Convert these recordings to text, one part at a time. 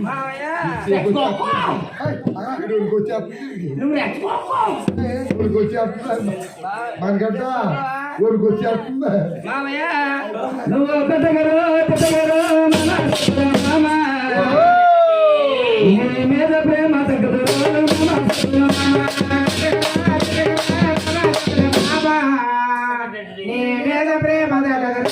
మావయ్య రెచ్చగొక్కో. ఊరికొచ్చేస్తుంది నువ్వు రెచ్చగొక్కో. ఊరికొచ్చేస్తుంది మనకంట ఊరికొచ్చేస్తుంది మావయ్య నువ్వు పెద్దగారు పెద్దగారు మీద ప్రేమ తగ్గదు నీ మీద ప్రేమ తగ్గదు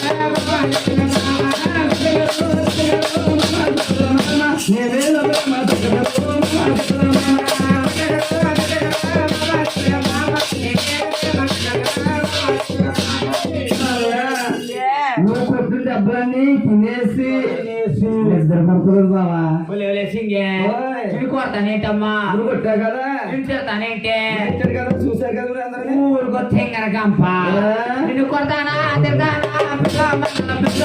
డబ్బులన్నీ తినేసి ఇద్దరు కొడుకులు బావా కొడతానేటమ్మా కొట్టావు కదా తింటానేంటే కదా చూశారు కదా మీరు అందరినీ ఊరుకో తెంగర కంప ఏ? నిన్ను కొడతానా తిడతానా పిల్ల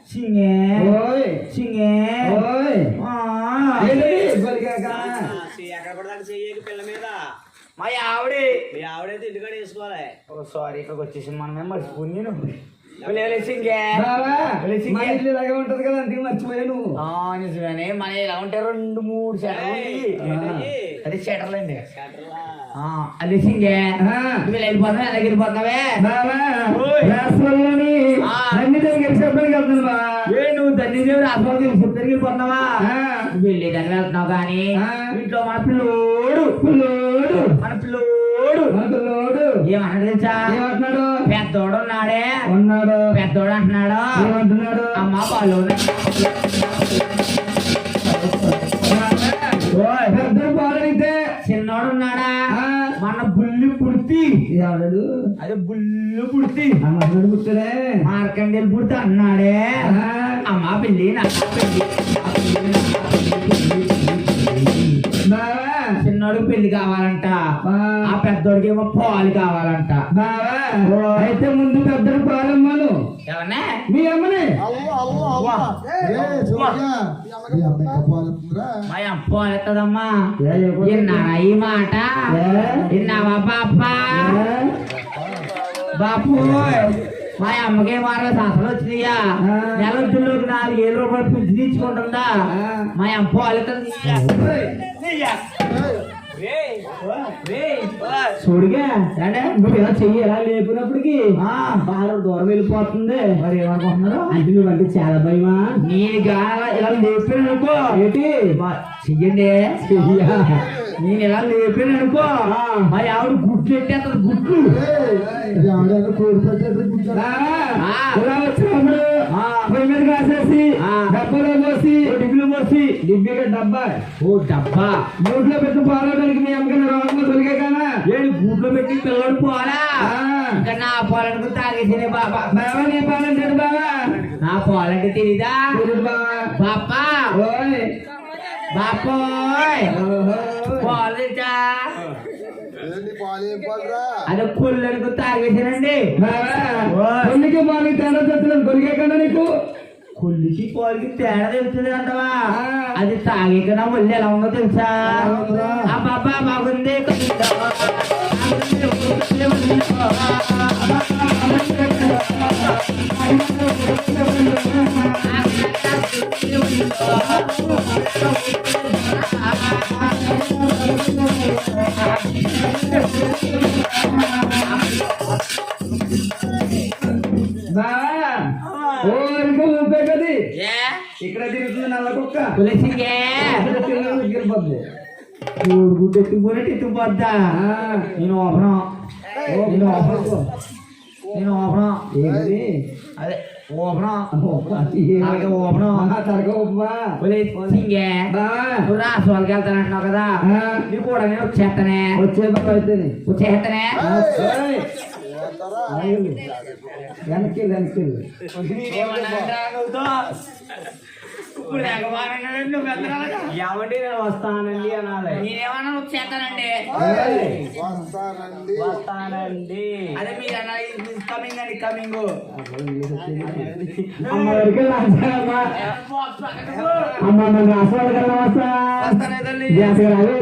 సింగే ఓయ్. సింగే ఓయ్. ఆ. ఏంటి? ఎక్కడ పడదాకా చెయ్యకు పిల్ల మీద. మా ఆవిడే. మీ ఆవిడైతే ఇంటికాడ వేసుకోవాలి. ఓ సారీ ఇక్కడికి వచ్చేసి మనమే మర్చిపోయి నేను. సింగే. బావా వెళ్ళి మా ఇంట్లో ఇలాగే ఉంటది కదా అందుకే మర్చిపోయా నువ్వు. ఆ, నిజమేనే. మన ఇలా ఉంటే రెండు మూడు షటర్లు? అది షటర్లు అండి షటర్లా? అది సింగే. ఆ. నువ్వు వెళ్ళిపోతున్నావు? ఎలా వెళ్ళిపోతున్నావే. అన్ని దగ్గర చెప్పడానికి నువ్వు అసలు వెళ్ళేదాన్ని వెళ్తున్నావు కానీ. ఇంట్లో మన పిల్లోడు. పిల్లోడు. మన పిల్లోడు. మన పిల్లోడు. ఏమన్నాడు తెలుసా? ఏమంటున్నాడు? పెద్దోడు ఉన్నాడే. ఉన్నాడు. పెద్దోడు అంటున్నాడు. ఏమంటున్నాడు? అమ్మ పాలు ఓయ్. పెద్ద పాలనైతే చిన్నోడు ఉన్నాడా? ఎవడు అదే బుల్లు పుడితి అమ్మడు పుట్టడే మార్కండేలు పుడితే అన్నాడే. అమ్మ పెళ్ళి నా పెళ్ళి చిన్నోడు పెళ్ళి కావాలంట ఆ. పెద్దోడికి ఏమో పాలు కావాలంట బావా అయితే ముందు పెద్దడు పాలమ్మను మీ అమ్మని? ఏ సూర్య ఈ అమ్మాయి పోతుందిరా మా అమ్మ పాలు ఎత్తదమ్మా? ఏ, ఏ, ఏ, విన్నారా ఈ మాట? విన్నావా బాపా? బాపు మా అమ్మకి వారం సంవత్సరాలు వచ్చినాయా. నెల రోజుల్లోకి నాలుగు ఏళ్ళ రూపాయలు పిలిచి తీర్చుకుంటుందా ఆ. మా అమ్మ పాలు ఎత్తది? చూడుగా. అంటే నువ్వు ఇలా చెయ్యి ఎలా లేపినప్పటికి బాగా దూరం వెళ్ళిపోతుంది. మరి ఏమనుకుంటున్నారు అంటే నువ్వంటే చాలా భయమా? గాల ఇలా లేపాను అనుకో ఏంటి చెయ్యండి. నేను ఇలా లేపాను అనుకో మరి ఆవిడ గుడ్లు ఎట్టేస్తుంది గుడ్లు ఎవడైనా కోరుకుంటే కూర్చోరా ఆ. ఇలా వచ్చినప్పుడు ఆ. పొయ్యి మీద కాసేసి ఆ. డబ్బాలో పోసి డిబ్బులు పోసి డిబ్బిగా డబ్బా ఓ డబ్బా నోట్లో పెట్టి పాలడానికి మీ అమ్మకన్నా రోగంగా దొరికే కానా ఏడు గూట్లో పెట్టి పిల్లడు పోవాలా ఆ. ఇంకా నా పాలనుకు తాగేసిన బాబా బావా నీ పాలంటే బావా నా పాలంటే తెలీదా చూడు బావా బాపా ఓయ్ బాపోయ్. పాలు పాలు పాలురా అదే కుళ్ళనుకు తాగేసానండి బావా ఓయ్. కొన్నికి పాలకి తేడా తెచ్చిన దొరికే కన్నా నీకు కొల్లికి పాలకి తేడా తెలుస్తుంది అంటవా. అది తాగే కన్నా ఒళ్ళు ఎలా ఉందో తెలుసా? ఆ బాబా బాగుంది ఇక్కడ తిరుగుతుంది నల్ల కుక్క పులిసింగే తిరిగిపోద్ది గుడ్డు ఎత్తుకుపోయినట్టు ఎత్తుకుపోద్దా నేను ఓపనం నేను ఓపనం నేను ఓపనం ఏంటి అదే ఓపనం అలాగే ఓపనం తరగ బావా నువ్వు రాసుకోవాలికి వెళ్తానంటున్నావు కదా. నీకు కూడా నేను వచ్చేస్తానే వచ్చే వచ్చేస్తానే వెనక్కి వెనక్కి ఇప్పుడు. ఏమంటే నేను వస్తానండి అనాలి. నేనేమన్నా చేస్తానండి వస్తానండి. వస్తానండి. అదే మీరు అన్న కమింగ్ అండి కమింగ్ అమ్మ తల్లి జాతకరాలే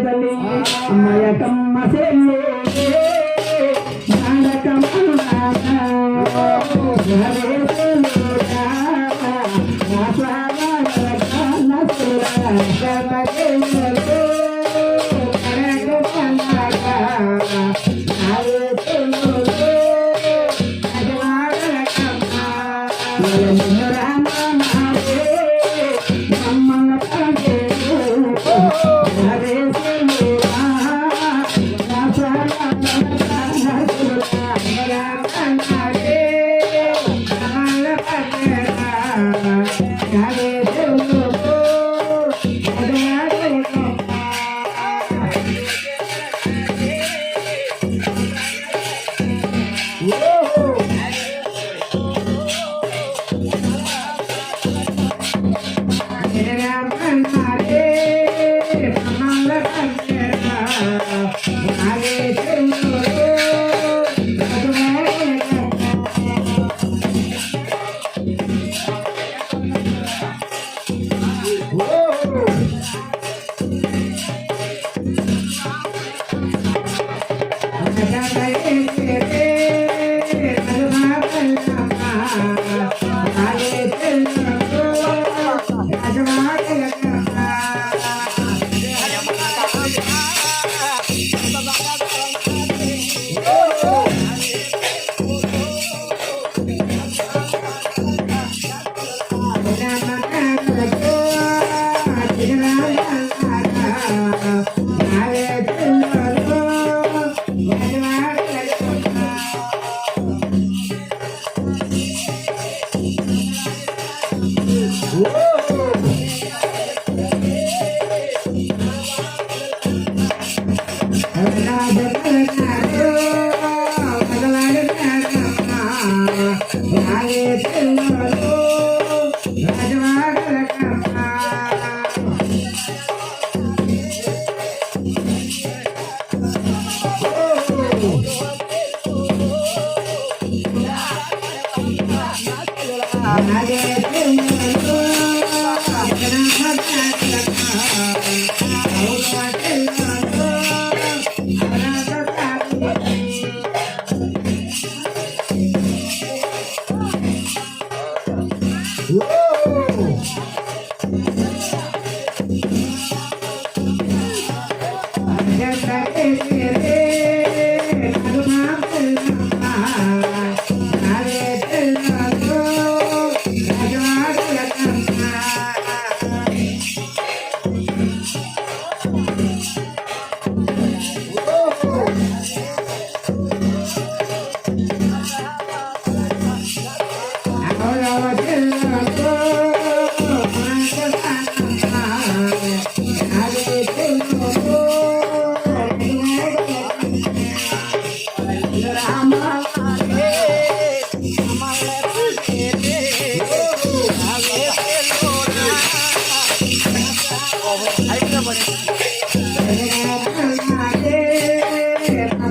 తల్లి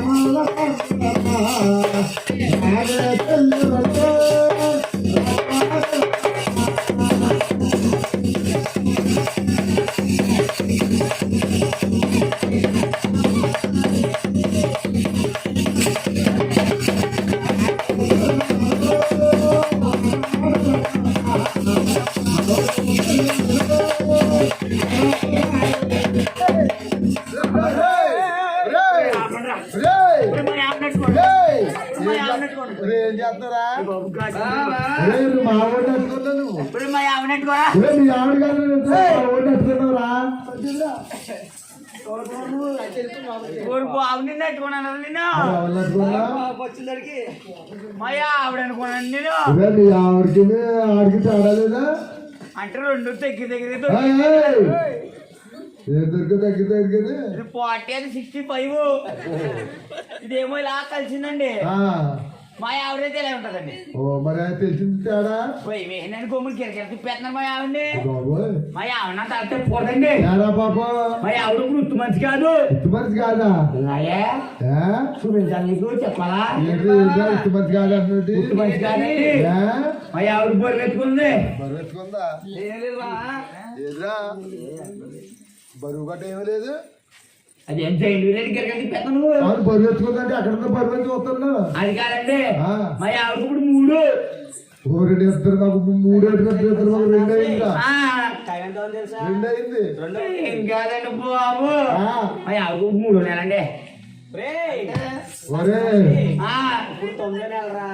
వేసుకున్నావురా ఊరుకు ఆవిడ నెట్టుకున్నాను నిన్ను. ఎవరు వేసుకున్నావు? వచ్చిందడికి మా ఆవిడ అనుకున్నాను నేను రేయ్, మీ ఆవిడకి ఆడికి తేడా లేదా? అంటే రెండు దగ్గర దగ్గర ఇది ఫార్టీ అది సిక్స్టీ ఫైవ్ ఇదేమో ఇలా కలిసిందండి. ఆ, మా ఆవిడైతే ఇలా ఉంటదండి. ఓ మరి తెలిసింది తేడా? పోయి వేసినాను కొమ్ములు కిరకిర తిప్పేస్తున్నారు మా బాబోయ్. మా ఆవిడ తలతే పోదండి. తేడా పాప. మా ఆవిడ వృత్తి మంచి కాదు. ఇటు మనిషి కాదా? చూపించాలి నీకు చెప్పాలా? ఇటు మనిషి కాదా అన్నట్టు. వృత్తి మంచి కాదండి? మా ఆవిడ బొర్రె ఎత్తుకుంది. బరువు ఎత్తుకుందా? ఏదిరా బరువు గట్ట ఏమీ లేదు. అది ఎంత అవును బరువు ఎత్తుకుందంటే అక్కడ బరువు చూస్తున్నా అది కాదండి. మా ఆవిడకి ఇప్పుడు మూడు. ఓ రెండు ఇద్దరు నాకు మూడు ఎత్తుకుంటే ఇద్దరు మాకు రెండు అయిందా? రెండు అయింది రెండు ఏం కాదండి బాబు. ఆ, మా ఆవిడకి మూడు నెలండి. ఒరే. ఇప్పుడు తొమ్మిది నెలరా?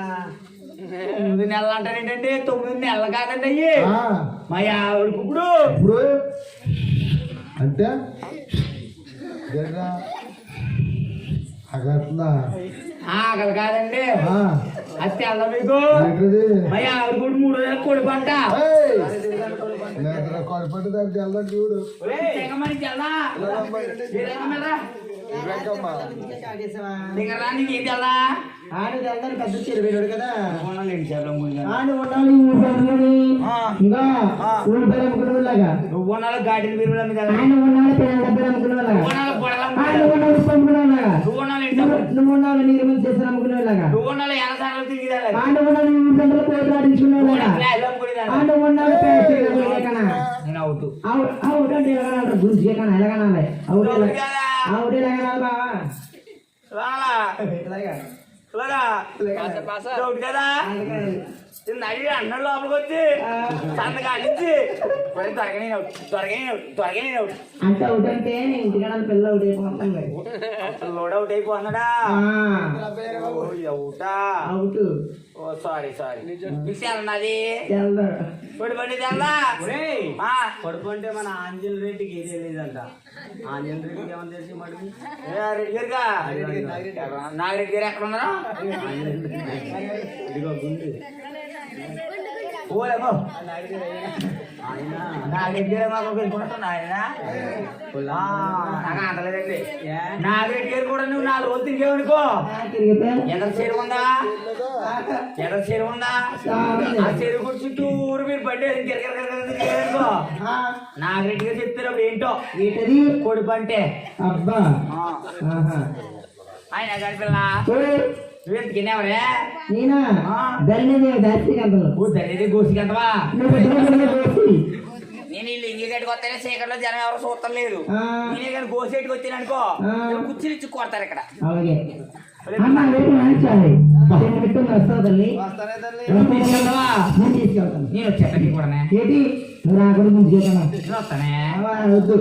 తొమ్మిది నెలలు అంటారేంటండి తొమ్మిది నెలలు కాదండి అయ్యి. మా ఆవిడకి ఇప్పుడు. ఇప్పుడు? అంటే? అగట్లా. ఆకలి కాదండి. మీకు? ఆవిడ కూడా మూడు నెలలు కొడి పంట! లేదురా, కొడపట్టు దానికి వెళ్దాం చూడు. తెగమని తెగమరా ఇవ్వకమ్మా. దిగరా నీకేం తెల్లా ఆడు అందరు పెద్ద చెరువేడు కదా రెండు సార్లు మూడు ఆడు ఉండాలి ఊరు పెట్టుకొని ఇంకా ఊరు పేరు అమ్ముకునే వాళ్ళగా నువ్వు ఉన్నాళ్ళు గాడిన బీరువుల మీద ఆయన ఉన్నాడు పిల్లల డబ్బులు అమ్ముకునే వాళ్ళగా నువ్వు ఉన్నాళ్ళు బొడల ఆయన ఉన్నాడు ఉప్పు అమ్ముకునే వాళ్ళగా నువ్వు ఉన్నాళ్ళు ఇంత నువ్వు- నువ్వు ఉన్నాడు నీరు మంచి చేసిన అమ్ముకునే వాళ్ళగా నువ్వు ఉన్నాళ్ళు ఎలా సార్లు తిరిగిదాలి ఆడు ఉన్నాడు ఊరు గంటలు కోట్లు ఆడించుకునే వాళ్ళగా ఆడు ఉన్నాడు పేరు కన్నా నేను అవుతూ అవుట్ అంటే ఎలాగనాలి గురించి కన్నా ఎలాగనాలి అవుట్ అవును కదా. అవుట్ ఎలాగనాలి బావా రాలా ఇలాగా ఇలాగా డౌట్ కదా నడి అన్న లోపలికి వచ్చి సంతగా అడిచి త్వరగా త్వరగా త్వరగా అంటే అవుట్ అంటే ఇంటికాడ పిల్ల అవుట్ అయిపోతుంది లోడ్ అవుట్ అయిపోతున్నాడా ఆ, అవుటా అవుట్. Oh sorry sorry. విషయాలు ఉన్నది తెల్దా పొడి బండి తెల్లా అంటే మన ఆంజల్ రెడ్డికి ఏది తెలియదంట. ఆంజల్ రెడ్డికి ఏమని తెలిసి మటుకు? ఏ రెడ్డి గారుగా నాగరెడ్డి గారు ఎక్కడ ఉన్నారా ఇదిగో గుండు. ఓలేమో ఆయన నాగరెడ్డి గారు మాకు నాకు అంటలేదండి. గారు కూడా నువ్వు నాలుగు రోజులు తిరిగేవనుకో ఎంత చెరువు ఉందా? ఎంత చెరువు ఉందా? ఆ చెరువు చుట్టూరు మీరు బండి వేసి గిరగిర గిరగిర తిరిగేవనుకో నాగరెడ్డి గారు చెప్తారు ఏంటో ఏంటది? కొడుపు అంటే. అబ్బా. ఆయన గారి నువ్వు ఎందుకున్నావరే నేనా. ధరణి గంటలు ఈ లింగి గడికి వస్తేనే చీకట్లో జనం ఎవరు చూస్తాం లేదు ఆ, నేనే కానీ గోసేటికి వచ్చాను అనుకో. కుర్చీలు ఇచ్చి కొడతారు ఇక్కడ. అలాగే. అన్న రేపు మార్చాలి రెండు పెట్టుకుని వస్తావు తల్లి? నువ్వు తీసుకెళ్తావా నేను తీసుకెళ్తాను. నేను వచ్చేటకి కూడా ఏంటి? నువ్వు నా కూడా ముందు చేయటం నేను వస్తానే. వద్దు.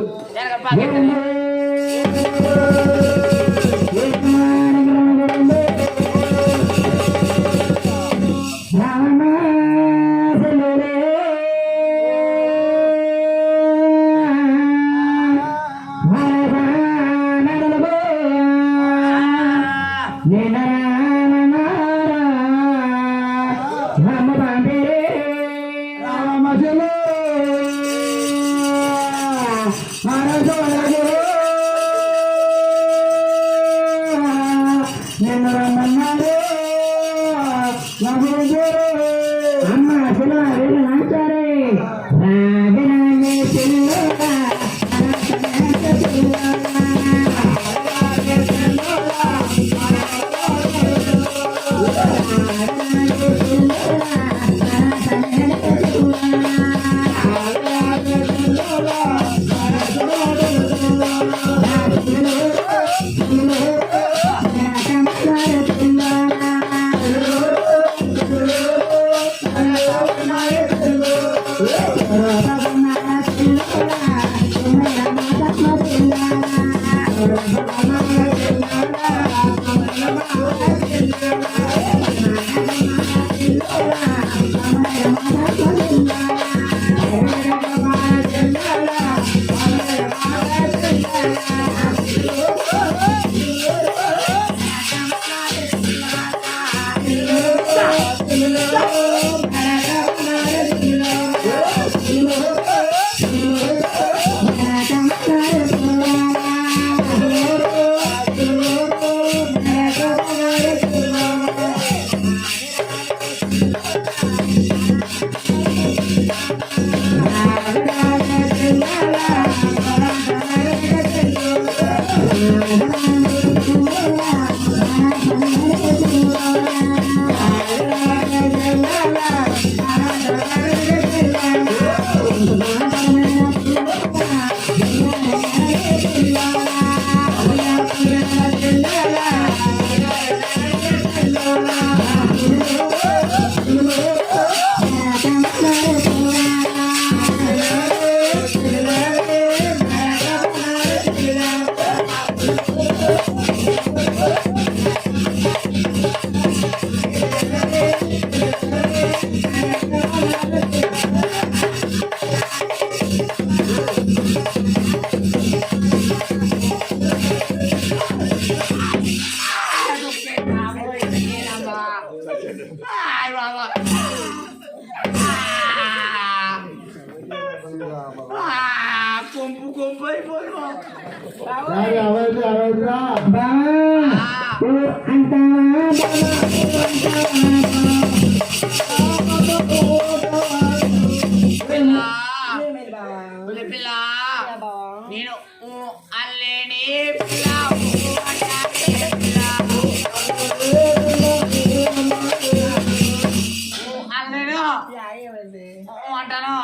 అంటాను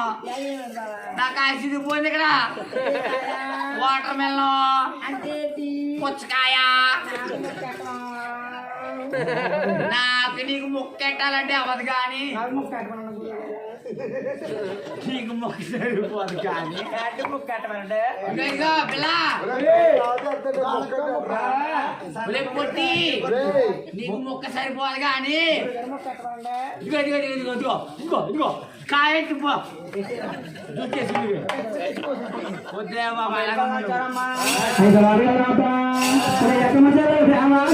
నాకు ఆసిది పోయింది ఇక్కడ వాటర్ మెలన్ పుచ్చకాయ నాకు నీకు ముక్కెట్టాలంటే అవదు కానీ. నీకు మొక్క సరిపోదు కానీ. పొట్టి. నీకు మొక్క సరిపోదు కానీ. ఇదిగో ఇదిగో ఇదిగో ఇదిగో ఇదిగో ఇదిగో ఇదిగో. కాయ పో. దూకేసి వద్దే బాబా ఎలాగ ఉన్నాడు?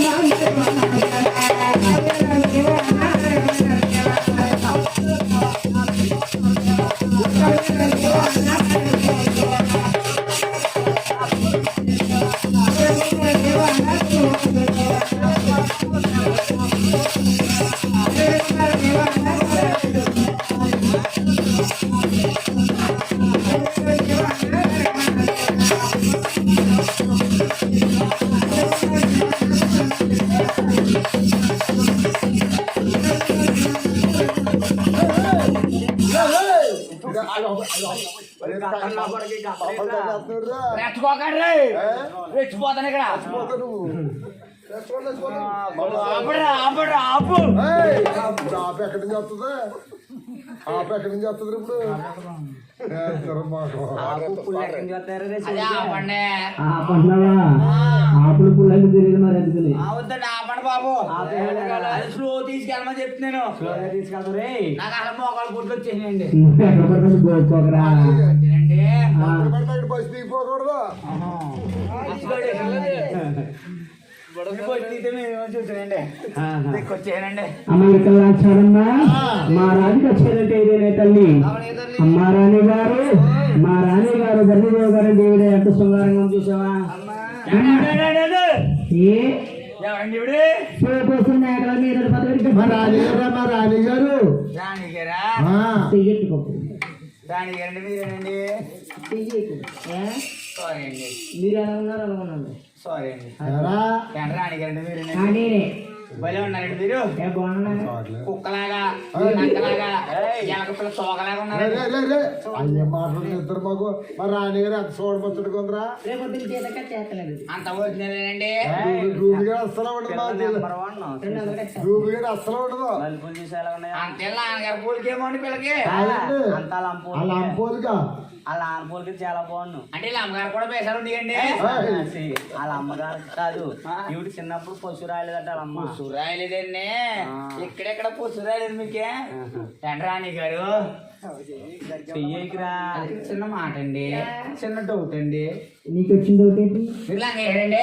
రెచ్చుకోకండి రెచ్చిపోతాను ఇక్కడ. ఆపు. ఎక్కడి నుంచి వస్తుంది? ఆపు ఎక్కడి నుంచి వస్తుంది ఇప్పుడు? ఆపండి. తెలియదు మరి బాబు. అది స్లో తీసుకెళ్ళమని చెప్తున్నాను తీసుకెళ్తారు రే. నాకు అలా మోకాలు దిగిపోకూడదు చూసానండి వచ్చేయనండి అమెరికా వచ్చారమ్మా మా రాజుకి వచ్చేదంటే ఇదేనే తల్లి. అమ్మా రాణి గారు మా రాణి గారు ధర్మదేవి గారు దేవుడే ఎంత శృంగారంగా చూసావా? ఏ? రాణి గారా రాణి మీరేనండి? మీరు ఎలా ఉన్నారు అలా ఉన్నాను సారీ అండి ఎరా? ఏంటి రాణి గారండి మీరేనండి కానీ భలే ఉన్నారండి మీరు. ఏ బాగున్నా. కుక్కలాగా నక్కలాగా ఎలక పిల్ల తోకలాగా రే, ఉన్నారండి రే, రే, రే. అయ్య మాటలు ఇద్దరు మాకు. మా రాణిగారు ఎంత చూడముచ్చటగా ఉందిరా రేపు చేతక చేతలేదు. అంత వచ్చినారండి రూపుగా అస్సలు రూపుగా అస్సలు ఉండదు అంతే నాన్నగారు పూలకేమో పిల్లకి. అంత లంపూలు. అలా ఆనపూలకి చాలా బాగున్నావు అంటే వీళ్ళ అమ్మగారు కూడా పేసాలు వాళ్ళ అమ్మగారు కాదు. ఈవిడ చిన్నప్పుడు పశు రాయలేదట అమ్మ పుసు రాయలేదండి ఇక్కడెక్కడ పుసు రాయలేదు మీకే ఏంటి రాణి గారు చెయ్యకిరా. చిన్న మాట అండి చిన్న డౌట్ అండి. నీకు ఒకటి మీరు లంగేయండి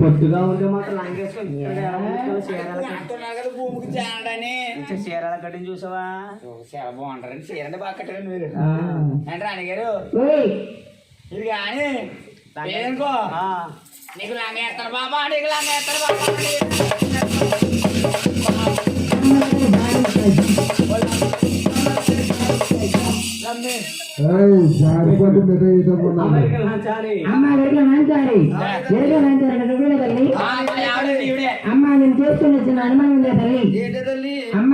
పొద్దుగా ఉంటే మాత్రం చీరలు కట్టిన చూసావా చాలా బాగుంటారండి. చీరండి బాగా కట్టారండి మీరు. ఏంటి రాణి గారు? ఓయ్ ఇది కానీ ఆ, నీకు లంగేస్తారు బాబా నీకు లంగేస్తారు బాబా. అమ్మ ఎట్లా నాంచాలి ఎట్లా నాంచాలి నువ్వే తల్లి ఆ, మా ఆవిడ ఈవిడే అమ్మ నేను చేసుకుని వచ్చిన అనుమానం ఉందే తల్లి ఏంటి తల్లి అమ్మ